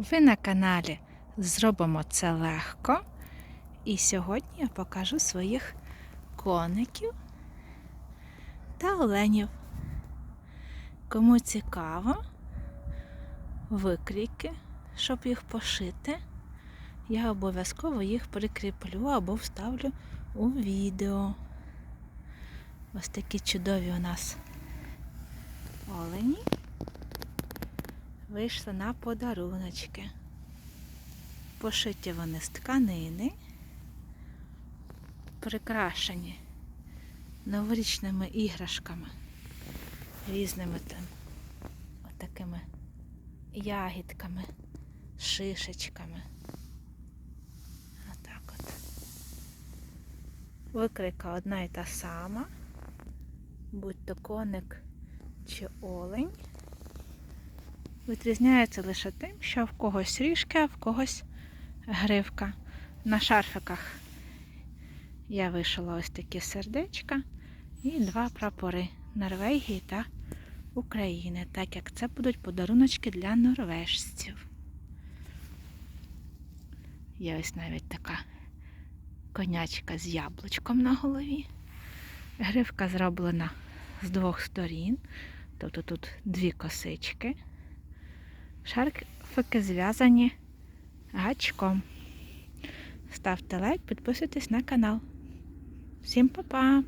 Ви на каналі Зробимо це легко. І сьогодні я покажу своїх коників та оленів. Кому цікаво, викрійки, щоб їх пошити, я обов'язково їх прикріплю або вставлю у відео. Ось такі чудові у нас олені вийшли на подаруночки. Пошиті вони з тканини, прикрашені новорічними іграшками, різними там отакими ягідками, шишечками. Отак от. Викрика одна і та сама, будь то коник чи олень. Відрізняється лише тим, що в когось ріжки, а в когось гривка. На шарфиках я вишила ось такі сердечка і два прапори Норвегії та України, так як це будуть подаруночки для норвежців. Є ось навіть така конячка з яблучком на голові. Гривка зроблена з двох сторін, тобто тут дві косички. Шарфики зв'язані гачком. Ставте лайк, підписуйтесь на канал. Всім па-па!